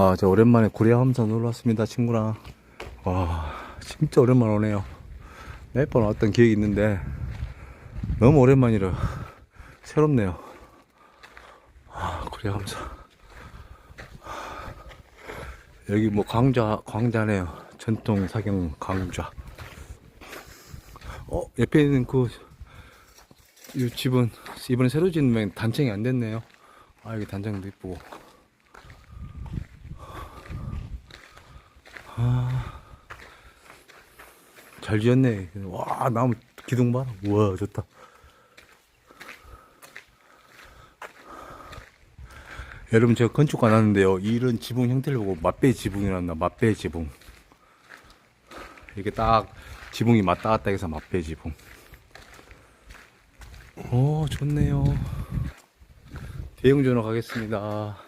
아, 저 오랜만에 구례함산 놀러 왔습니다, 친구랑. 와, 진짜 오랜만에 오네요. 몇 번 왔던 기억이 있는데, 너무 오랜만이라 새롭네요. 아, 구례함산. 여기 뭐 광자, 광자네요. 전통 사경 광자. 어, 옆에 있는 그, 이 집은, 이번에 새로 짓는 단층이 안 됐네요. 아, 여기 단장도 이쁘고. 잘 지었네. 와, 나무 기둥 봐라. 우와, 좋다. 여러분, 제가 건축 안 하는데요. 이런 지붕 형태를 보고 맛배 지붕이란다. 맛배 지붕. 이렇게 딱 지붕이 맞다 갔다 해서 맛배 지붕. 오, 좋네요. 대형 전화 가겠습니다.